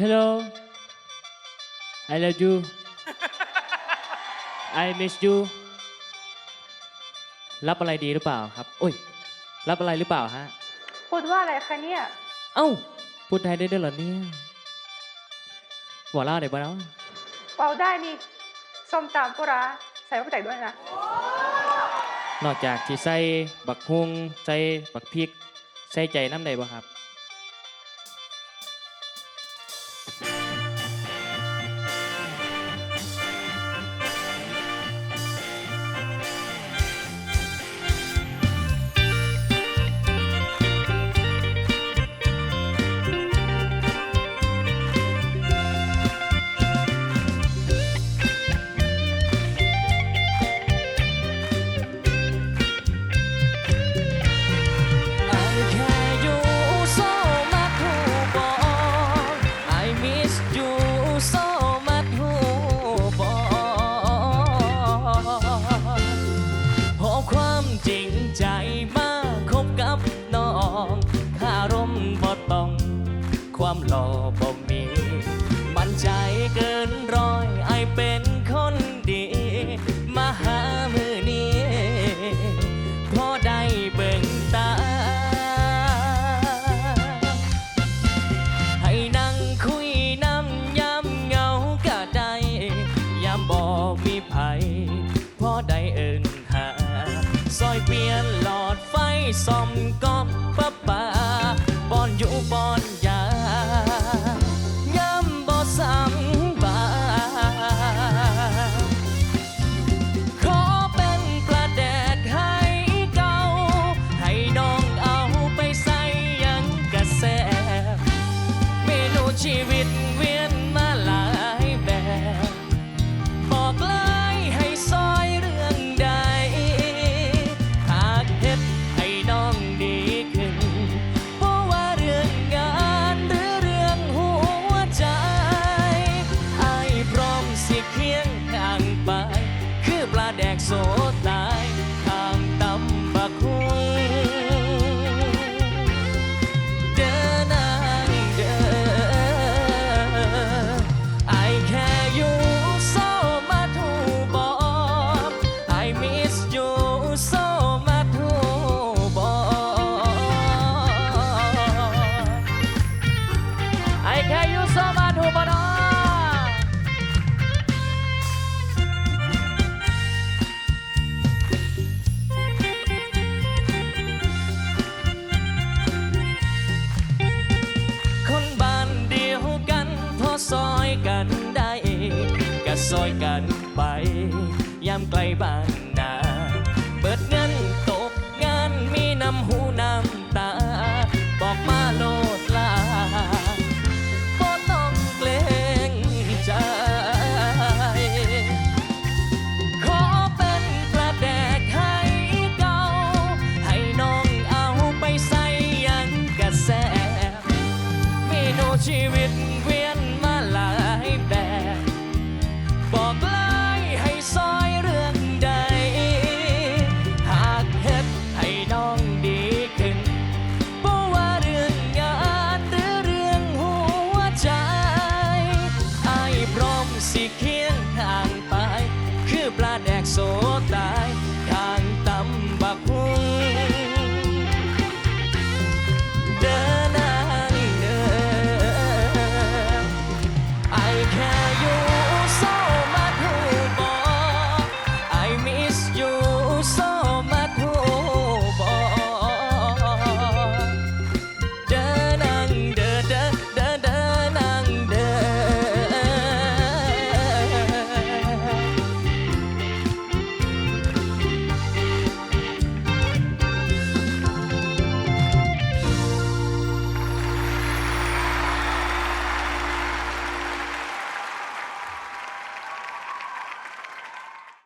Hello I love you I miss you รับอะไรดีหรือเปล่าครับโอ้ย รับอะไรหรือเปล่าฮะ พูดว่าอะไรคะเนี่ย เอ้า พูดไทยได้ด้วยเหรอเนี่ยหัวเล่าได้ปะเนาะเปาได้นี่ส้มตำปลาร้าใส่มะแตกด้วยนะ นอกจากที่ใส่บักฮุงใส่บักพริก ใส่ใจน้ำใดบ่ครับ ความหล่อบ่มี มั่นใจเกินร้อยไอเป็นคนดี มาหามือนี้พอได้เบิ่งตา ให้นั่งคุยน้ำยามเงาก็ได้ยามบ่มีไผพอได้เอินหาซอยเปลี่ยนหลอดไฟซ่อมก๊อบ I care you so much ทูบอกคนบ้านเดียวกันพอซอยกันได้ก็ซอยกันไป ยามไกลบ้าน